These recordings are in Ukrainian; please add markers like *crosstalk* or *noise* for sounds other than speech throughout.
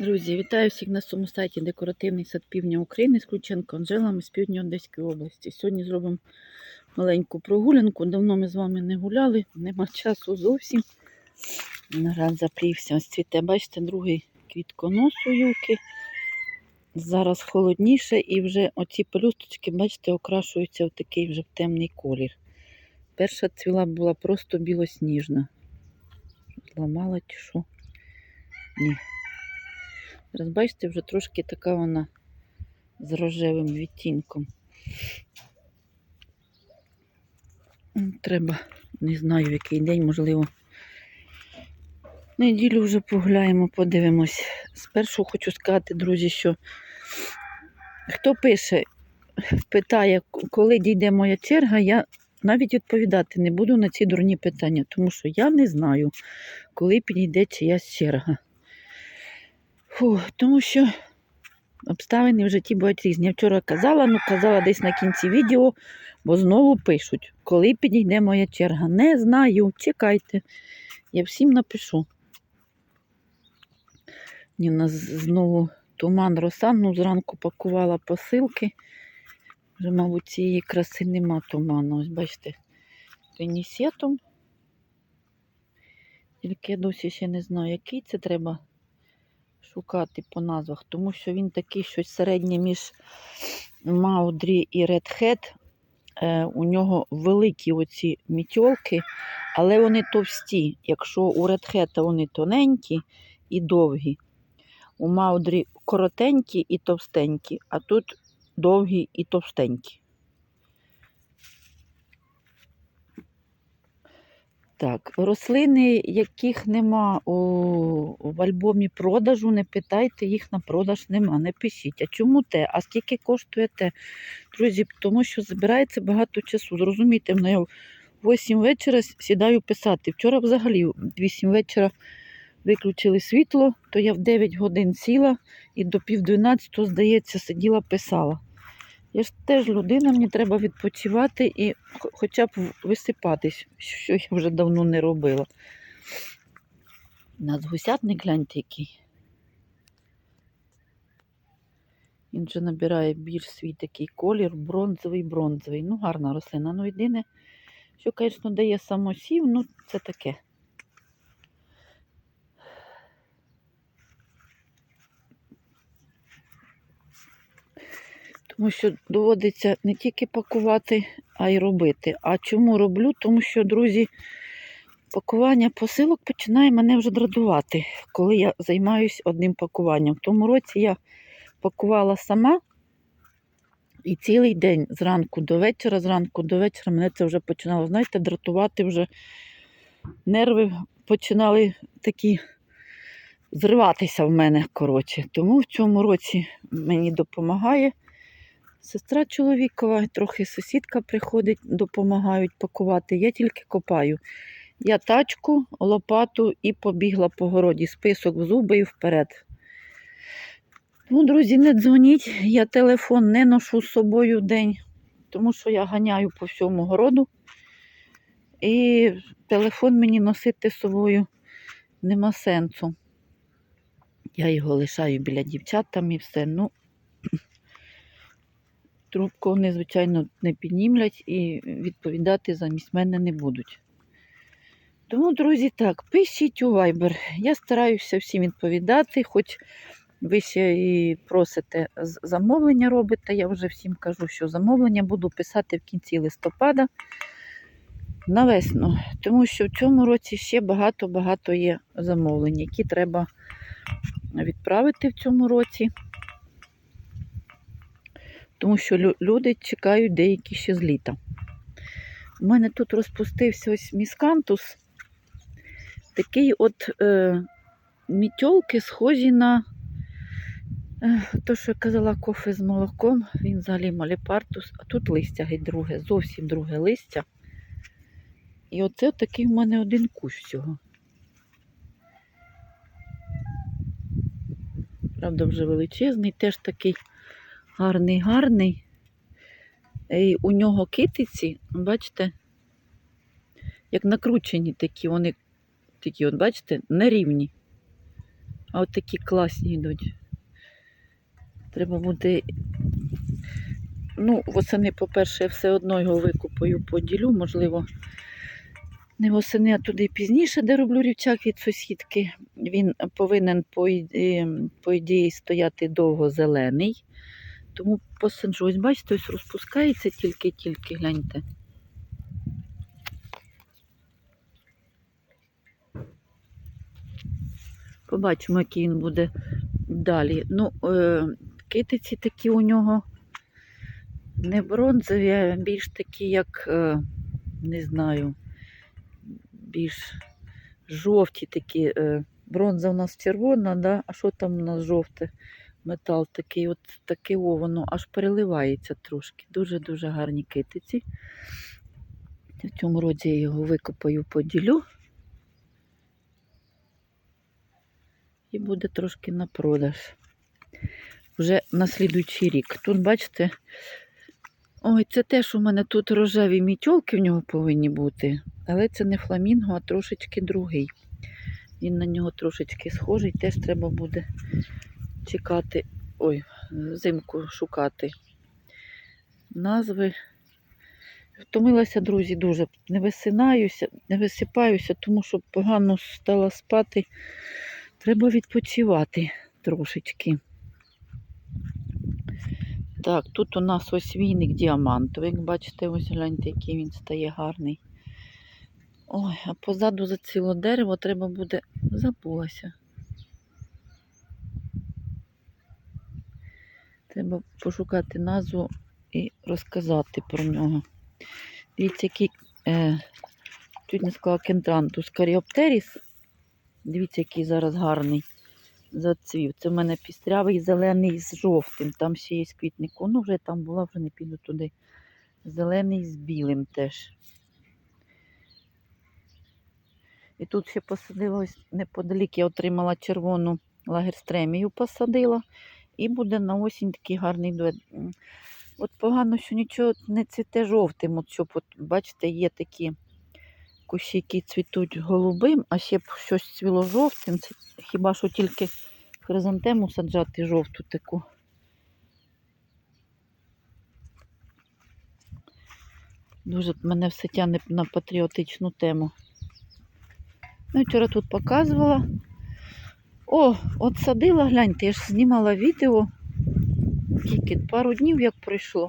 Друзі, вітаю всіх на своєму сайті Декоративний сад Півдня України з Ключенко Анжелами з півдня Одеської області. Сьогодні зробимо маленьку прогулянку. Давно ми з вами не гуляли, нема часу зовсім. Нарад заплівся. Ось цвіте, бачите, другий квітконос у юки. Зараз холодніше і вже оці пелюсточки, бачите, окрашуються в такий вже темний колір. Перша цвіла була просто білосніжна. Зламала чи що? Ні. Зараз бачите, вже трошки така вона з рожевим відтінком. Треба, не знаю, який день, можливо. Неділю вже погуляємо, подивимось. Спершу хочу сказати, друзі, що хто пише, питає, коли дійде моя черга, я навіть відповідати не буду на ці дурні питання, тому що я не знаю, коли підійде чиясь черга. Фу, тому що обставини в житті бувають різні. Я вчора казала, ну казала десь на кінці відео, бо знову пишуть, коли підійде моя черга. Не знаю, чекайте. Я всім напишу. Ні, у нас знову туман роса, ну зранку пакувала посилки. Вже, мабуть, цієї краси нема туману. Ось бачите, пенісетом. Тільки я досі ще не знаю, який це треба шукати по назвах, тому що він такий щось середнє між Маудрі і Редхед. У нього великі оці мітьолки, але вони товсті. Якщо у Редхета вони тоненькі і довгі, у Маудрі коротенькі і товстенькі, а тут довгі і товстенькі. Так, рослини, яких нема у, в альбомі продажу, не питайте, їх на продаж нема, не пишіть. А чому те? А скільки коштує те? Друзі, тому що збирається багато часу. Зрозумійте, в 8 вечора сідаю писати. Вчора взагалі в 8 вечора виключили світло, то я в 9 годин сіла і до пів 12, здається, сиділа, писала. Я ж теж людина, мені треба відпочивати і хоча б висипатись, що я вже давно не робила. У нас гусятник гляньте який. Він вже набирає більш свій такий колір, бронзовий, бронзовий. Ну, гарна рослина. Ну, єдине, що, звісно, дає самосів, ну, це таке. Тому що доводиться не тільки пакувати, а й робити. А чому роблю? Тому що, друзі, пакування посилок починає мене вже дратувати, коли я займаюся одним пакуванням. В тому році я пакувала сама і цілий день зранку до вечора, зранку до вечора мене це вже починало, знаєте, дратувати вже нерви починали такі зриватися в мене, коротше. Тому в цьому році мені допомагає. Сестра чоловікова, трохи сусідка приходить, допомагають пакувати. Я тільки копаю. Я тачку, лопату і побігла по городі. Список в зуби і вперед. Ну, друзі, не дзвоніть. Я телефон не ношу з собою в день, тому що я ганяю по всьому городу. І телефон мені носити з собою нема сенсу. Я його лишаю біля дівчат там і все. Ну, трубку вони, звичайно, не піднімлять і відповідати замість мене не будуть. Тому, друзі, так, пишіть у Viber. Я стараюся всім відповідати, хоч ви ще і просите замовлення робите. Я вже всім кажу, що замовлення буду писати в кінці листопада на весну, тому що в цьому році ще багато-багато є замовлень, які треба відправити в цьому році тому що люди чекають деякі ще з літа. У мене тут розпустився ось міскантус. Такий от е, мітьолки схожі на е, то, що я казала, кофе з молоком. Він взагалі маліпартус, а тут листя геть друге, зовсім друге листя. І оце такий в мене один кущ всього. Правда, вже величезний, теж такий гарний, гарний. І у нього китиці, бачите, як накручені такі, вони такі, от бачите, нерівні. А от такі класні йдуть. Треба буде. Ну, восени, по-перше, я все одно його викупаю, поділю, можливо, не восени, а туди пізніше, де роблю рівчак від сусідки. Він повинен, по ідеї, по ідеї, стояти довго зелений. Тому посаджу. Ось бачите, ось розпускається тільки-тільки, гляньте. Побачимо, який він буде далі. Ну, е, китиці такі у нього не бронзові, а більш такі, як, е, не знаю, більш жовті такі. Е, бронза у нас червона, да? а що там у нас жовте? Метал такий, от таке воно аж переливається трошки. Дуже-дуже гарні китиці. В цьому році я його викопаю, поділю. І буде трошки на продаж. Вже на слідуючий рік. Тут, бачите, ой, це теж у мене тут рожеві мітьолки в нього повинні бути. Але це не фламінго, а трошечки другий. Він на нього трошечки схожий, теж треба буде чекати, ой, взимку шукати назви. Втомилася, друзі, дуже. Не висинаюся, не висипаюся, тому що погано стала спати. Треба відпочивати трошечки. Так, тут у нас ось війник діамантовий. Бачите, ось гляньте, який він стає гарний. Ой, а позаду за ціле дерево треба буде. Забулася. Треба пошукати назву і розказати про нього. Дивіться, який, е, чуть не сказала кентрантус каріоптеріс. Дивіться, який зараз гарний зацвів. Це в мене пістрявий зелений з жовтим. Там ще є квітнику. Ну, вже там була, вже не піду туди. Зелений з білим теж. І тут ще посадила ось неподалік, я отримала червону лагерстремію, посадила. І буде на осінь такий гарний дует. От погано, що нічого не цвіте жовтим. От щоб, от, бачите, є такі кущі, які цвітуть голубим, а ще б щось цвіло жовтим. Це хіба що тільки хризантему саджати жовту таку. Дуже мене все тягне на патріотичну тему. Ну, вчора тут показувала. О, от садила, гляньте, я ж знімала відео. Скільки? Пару днів як пройшло.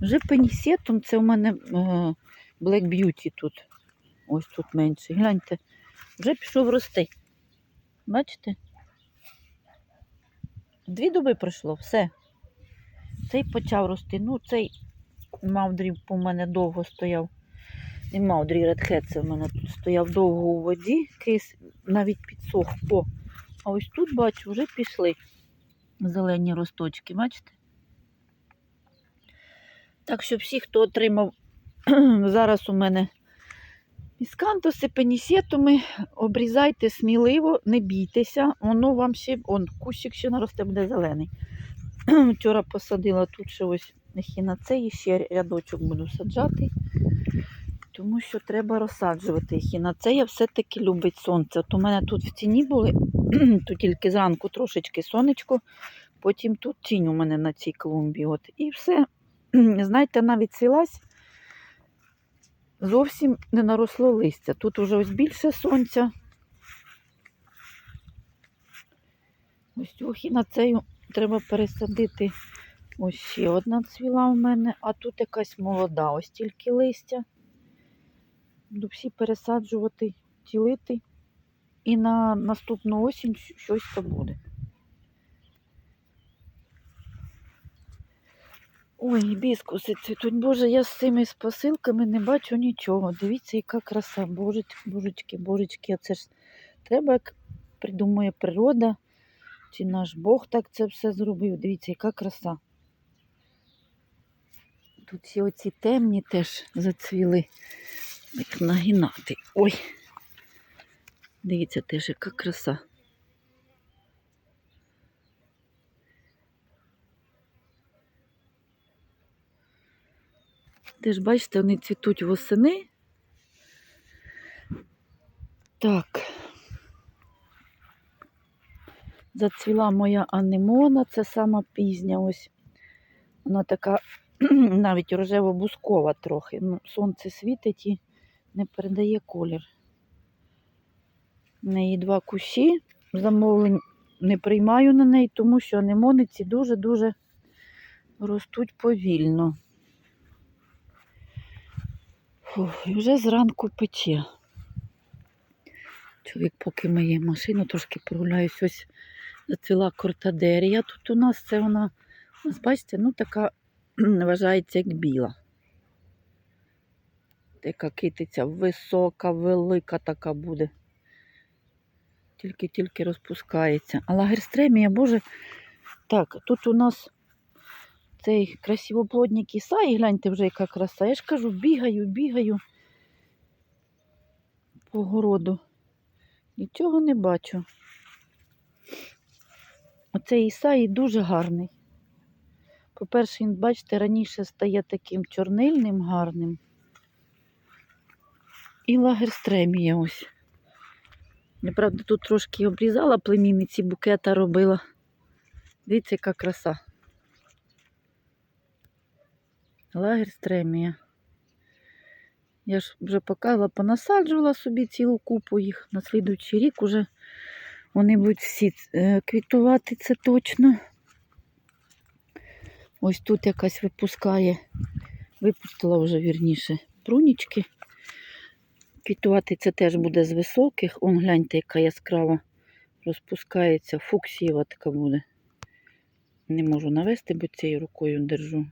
Вже пенісетом, це у мене е, Black Beauty тут. Ось тут менше. Гляньте, вже пішов рости. Бачите? Дві доби пройшло, все. Цей почав рости. Ну, цей мавдрів у мене довго стояв. Не мавдрі редхед, це в мене тут стояв довго у воді, кис навіть підсох. О, а ось тут, бачу, вже пішли зелені росточки, бачите? Так що всі, хто отримав *clears throat* зараз у мене іскантуси, пенісетуми, обрізайте сміливо, не бійтеся, воно вам ще, он, кущик ще наросте, буде зелений. *clears throat* Вчора посадила тут ще ось ехінацеї, ще рядочок буду саджати, тому що треба розсаджувати ехінацея все-таки любить сонце. От у мене тут в тіні були, *clears throat* тут тільки зранку трошечки сонечко, потім тут тінь у мене на цій клумбі. От, і все. *clears throat* Знаєте, навіть цвілась, зовсім не наросло листя. Тут уже ось більше сонця. Ось цю хінацею треба пересадити. Ось ще одна цвіла у мене, а тут якась молода, ось тільки листя. Буду всі пересаджувати, тілити. І на наступну осінь щось то буде. Ой, біскуси цвітуть. Боже, я з цими посилками не бачу нічого. Дивіться, яка краса. Божечки, божечки, божечки. Це ж треба, як придумує природа, чи наш Бог так це все зробив. Дивіться, яка краса. Тут всі оці темні теж зацвіли. Їх нагинати. Ой. Дивіться теж, яка краса. Теж, бачите, вони цвітуть восени. Так. Зацвіла моя анемона, це сама пізня. Ось. Вона така *clears throat* навіть рожево-бускова трохи. Ну, сонце світить і не передає колір. В неї два кущі. Замовлень не приймаю на неї, тому що анемони ці дуже-дуже ростуть повільно. Фух, і вже зранку пече. Чоловік, поки миє машину, трошки прогуляюсь. Ось зацвіла кортадерія. Тут у нас це вона, бачите, ну така *clears throat* вважається як біла. Така китиця висока, велика така буде. Тільки-тільки розпускається. А лагерстремія, боже. Так, тут у нас цей красивоплодник Ісаї, гляньте вже, яка краса. Я ж кажу, бігаю, бігаю по городу. Нічого не бачу. Оцей Ісаї дуже гарний. По-перше, він, бачите, раніше стає таким чорнильним, гарним. І лагерстремія ось. Я, правда, тут трошки обрізала племінниці, букета робила. Дивіться, яка краса. Лагерстремія. Я ж вже показала, понасаджувала собі цілу купу їх. На слідуючий рік уже вони будуть всі е, квітувати, це точно. Ось тут якась випускає, випустила вже вірніше брунічки. Квітувати це теж буде з високих. Он гляньте, яка яскрава розпускається. Фуксієва така буде. Не можу навести, бо цією рукою держу.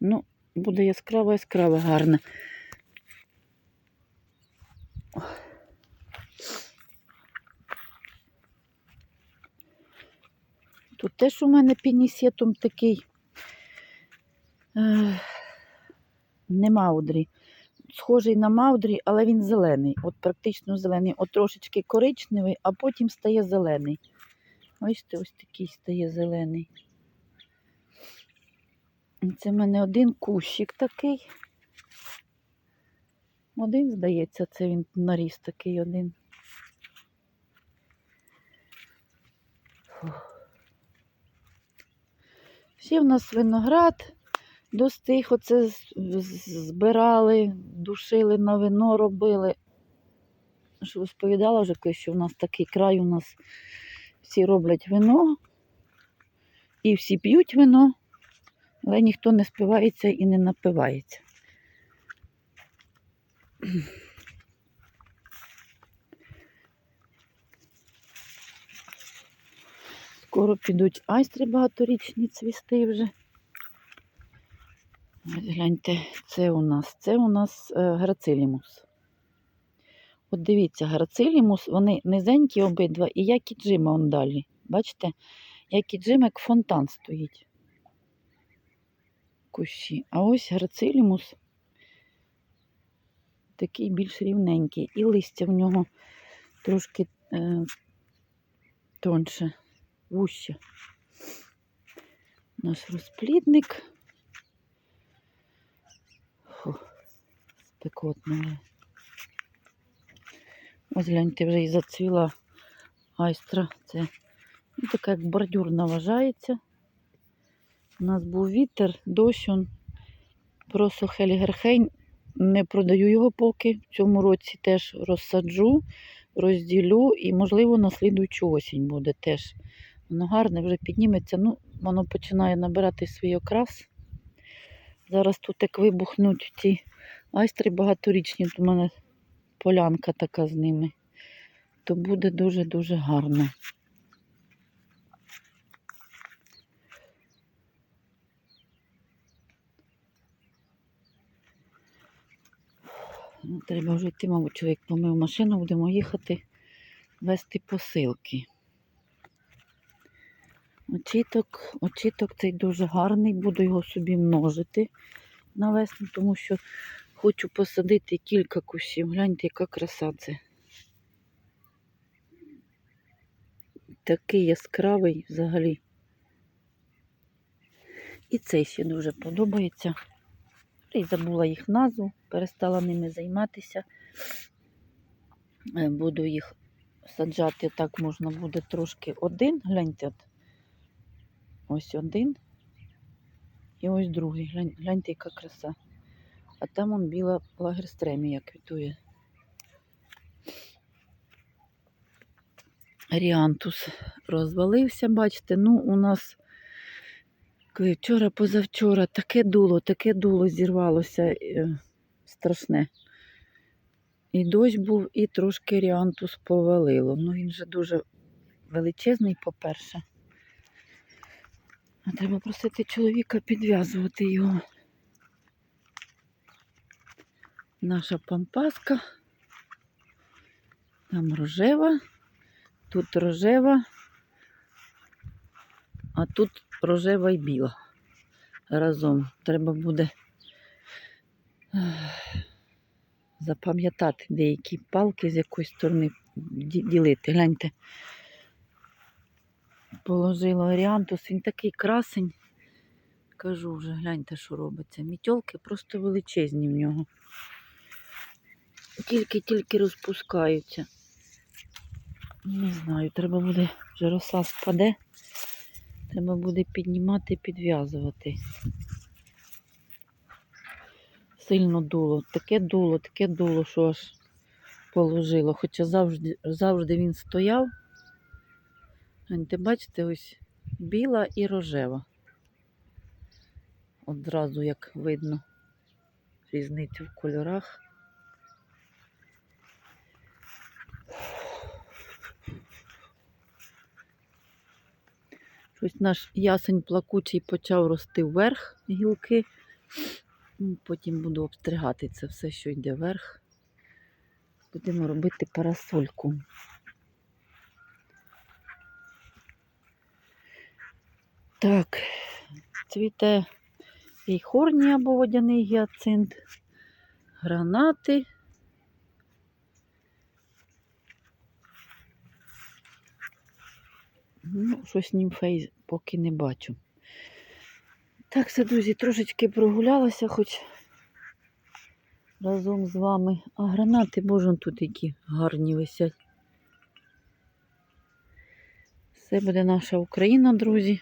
Ну, буде яскрава, яскрава, гарна. Тут теж у мене пінісетум такий. Е, не маудрі. Схожий на маудрі, але він зелений. От практично зелений. От трошечки коричневий, а потім стає зелений. Бачите, ось такий стає зелений. Це в мене один кущик такий. Один, здається, це він наріс такий один. Ще в нас виноград достиг, оце збирали, душили на вино робили. Що розповідала вже колись, що в нас такий край, у нас всі роблять вино і всі п'ють вино, але ніхто не спивається і не напивається. Скоро підуть айстри багаторічні цвісти вже. Гляньте, це у нас, це у нас е, грацилімус. От дивіться, грацилімус, вони низенькі обидва, і як і джима он далі. Бачите, як і джим, як фонтан стоїть. Кущі. А ось грацилімус такий більш рівненький. І листя в нього трошки е, тонше, вуще. Наш розплідник. Фу, спекотно. Ось гляньте, вже і зацвіла айстра. Це ну, така як бордюрна вважається. У нас був вітер, дощ, он просто Хелігерхейн. Не продаю його поки. В цьому році теж розсаджу, розділю і, можливо, на слідуючу осінь буде теж. Воно гарне, вже підніметься. Ну, воно починає набирати свій окрас. Зараз тут як вибухнуть ці айстри багаторічні, то в мене полянка така з ними. То буде дуже-дуже гарно. Ну, треба вже йти, мабуть, чоловік помив машину, будемо їхати вести посилки. Очіток, очіток цей дуже гарний, буду його собі множити на весну, тому що хочу посадити кілька кущів. Гляньте, яка краса це. Такий яскравий взагалі. І цей ще дуже подобається. І забула їх назву, перестала ними займатися. Е, Буду їх саджати так можна буде трошки один. Гляньте, от. ось один. І ось другий. Глянь, гляньте, яка краса. А там он біла лагерстремія квітує. Ріантус розвалився, бачите, ну у нас вчора, позавчора таке дуло, таке дуло зірвалося е, страшне. І дощ був, і трошки ріантус повалило. Ну він же дуже величезний, по-перше. А треба просити чоловіка підв'язувати його. Наша пампаска. Там рожева, тут рожева, а тут рожева і біла. Разом треба буде запам'ятати деякі палки з якоїсь сторони ділити. Гляньте. Положила оріантус, він такий красень. Кажу вже, гляньте, що робиться. Мітьолки просто величезні в нього. Тільки-тільки розпускаються. Не знаю, треба буде, вже роса спаде. Треба буде піднімати, підв'язувати. Сильно дуло. Таке дуло, таке дуло, що аж положило. Хоча завжди, завжди він стояв. Гляньте, бачите, ось біла і рожева. Одразу як видно різницю в кольорах. Щось наш ясень плакучий почав рости вверх гілки. Потім буду обстригати це все, що йде вверх. Будемо робити парасольку. Так, цвіте і хорні або водяний гіацинт, гранати. Ну, щось німфей поки не бачу. Так, все, друзі, трошечки прогулялася, хоч разом з вами. А гранати, боже, тут які гарні висять. Все буде наша Україна, друзі.